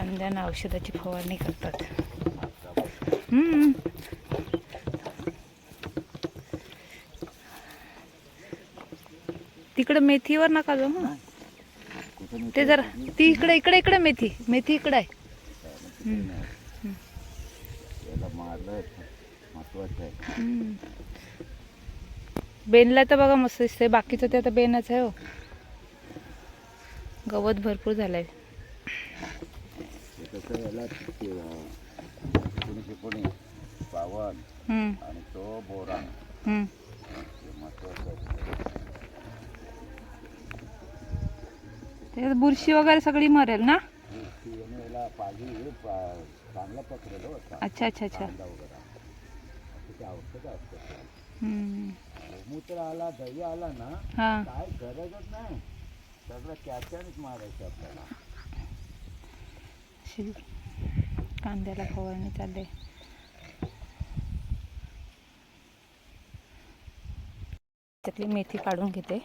कांद्यांना औषधाची फवारणी करतात. तिकडं मेथीवर नका जाऊ हं. ते जरा ती इकडे इकडे इकडे मेथी मेथी इकडे आहे. बेनला तर बघा मस्त दिसतंय बाकीचं ते आता बेनच आहे हो. गवत भरपूर झालंय. ते कसं याला ते, अं, एकोणीसशे एकोणीस बावन्न हम्म, आणि तो हम्म. हे महत्वाचं आहे त्याच्यात बुरशी वगैरे सगळी मरेल ना? ती याने याला पाहिजे पा- चांगला पकडेल हो असा अच्छा अच्छा अच्छा. कांदा वगैरे. असं ते औषध असतं हम्म. गोमूत्र आला दही आला ना हा. काय गरजच नाही. सगळं कॅप्टनच मारायचं आपल्याला. अशी कांद्याला फवारणी चालले. त्यातली मेथी काढून घेते.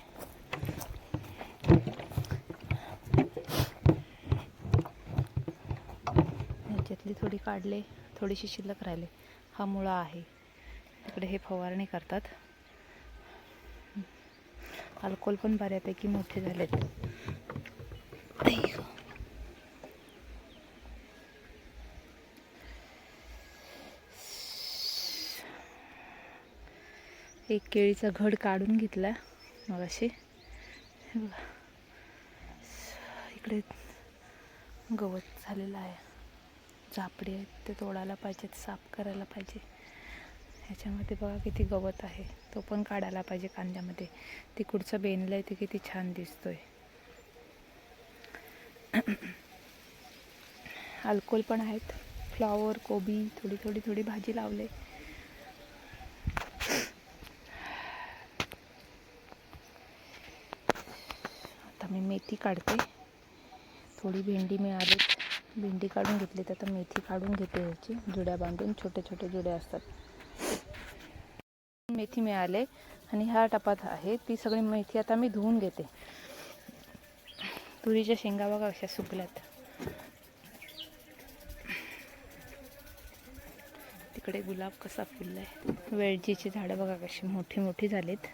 ह्याच्यातली थोडी काढले थोडीशी शिल्लक राहिले. हा मुळा आहे. तिकडे हे फवारणी करतात. अल्कोल पण बऱ्यापैकी मोठे झालेत. एक केळीचा घड काढून घेतला मग असे बघा. इकडे गवत झालेलं आहे. झापडी आहेत ते तोडायला पाहिजेत साफ करायला पाहिजे. ह्याच्यामध्ये बघा किती गवत आहे. तो पण काढायला पाहिजे कांद्यामध्ये. तिकडचं बेनलं आहे ते किती छान दिसतोय. अल्कोल पण आहेत. फ्लॉवर कोबी थोडी थोडी थोडी भाजी लावले आता मी मेथी काढते. थोडी भेंडी मिळाली. भेंडी काढून घेतली तर आता मेथी काढून घेते याची. जुड्या बांधून छोटे छोटे जुडे असतात. मेथी मिळाले आणि ह्या टपात आहे. ती सगळी मेथी आता मी धुवून घेते. तुरीच्या शेंगा बघा अशा सुकल्यात. तिकडे गुलाब कसा फुललाय. वेळजीची झाडं बघा कशी मोठी मोठी झालीत.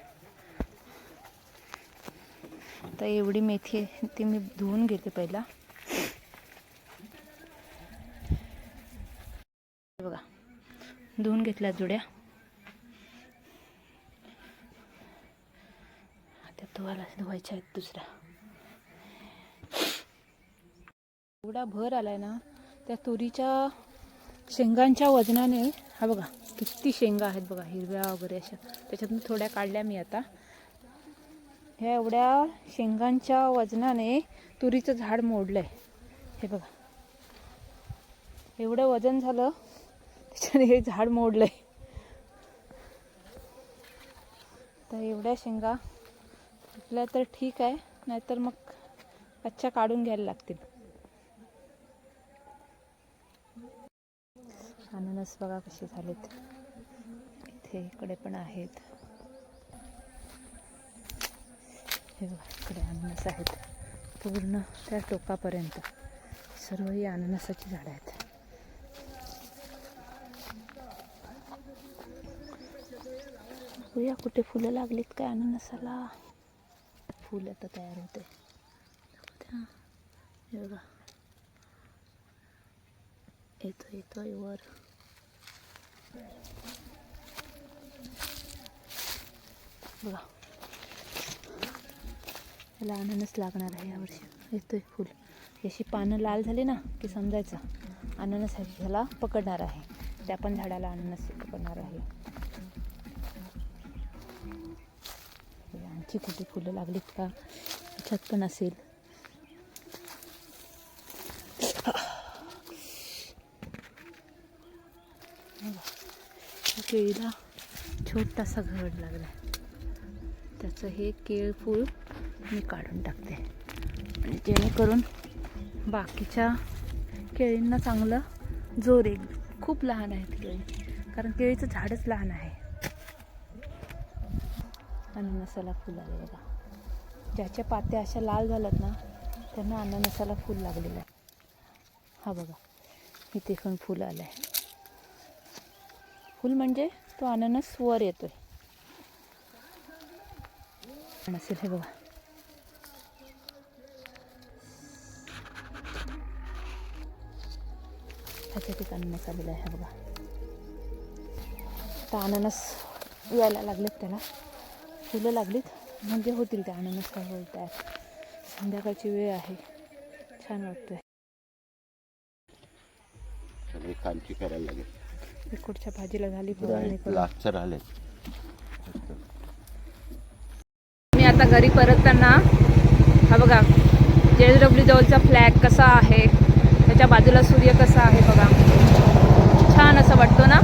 आता एवढी मेथी आहे ती मी धुवून घेते पहिला. बघा धुवून घेतल्या जुड्या. त्या धुवायला धुवायच्या आहेत दुसऱ्या. एवढा भर आलाय ना त्या तुरीच्या शेंगांच्या वजनाने हा बघा किती शेंगा आहेत बघा हिरव्या वगैरे अशा. त्याच्यातून थोड्या काढल्या मी आता. ह्या एवढ्या शेंगांच्या वजनाने तुरीचं झाड मोडलंय. हे बघा. एवढं वजन झालं त्याच्याने हे झाड मोडलंय. तर एवढ्या शेंगा आपल्या तर ठीक आहे नाहीतर मग कच्च्या काढून घ्यायला लागतील. अननस बघा कसे झालेत. इथे इकडे पण आहेत. हे इकडे अननस आहेत. पूर्ण त्या टोकापर्यंत सर्व ही अननसाची झाडं आहेत. बघूया कुठे फुलं लागलीत काय अननसाला. फुल आता तयार होते. त्या- हे बघा. येतो येतोय वर. बघा. त्याला अननस लागणार आहे यावर्षी. येतोय फुल. याची पानं लाल झाली ना की समजायचं. अननस ह्याला पकडणार आहे. त्या पण झाडाला अननस पकडणार आहे. आणखी कुठे फुलं लागलीत का? छत पण असेल. केळीला छोटासा घड लागला त्याचं हे केळ फूल मी काढून टाकते. म्हणजे जेणेकरून बाकीच्या केळींना चांगलं जोर येईल. खूप लहान आहेत केळी. कारण केळीचं झाडच लहान आहे. अननसाला फुल आले बघा. ज्याच्या पात्या अशा लाल झाल्यात ना त्यांना अननसाला फूल लागलेलं आहे. हा बघा इथे पण फुल आलं आहे फुल म्हणजे तो अननस वर येतोय. असेल हे बघा. ह्याच्या ठिकाणी अननस आलेला आहे हा बघा आता अननस यायला लागलेत त्याला फुलं लागलीत म्हणजे होतील त्या अननस हळूहळू तयार संध्याकाळची वेळ आहे छान वाटतंय सगळे खालची करायला लागेल इकडच्या भाजीला झाली राहिले मी आता घरी परतताना हा बघा जे डब्ल्यू जवळचा फ्लॅग कसा आहे? बाजूला सूर्य कसा आहे बघा. छान असं वाटतो ना?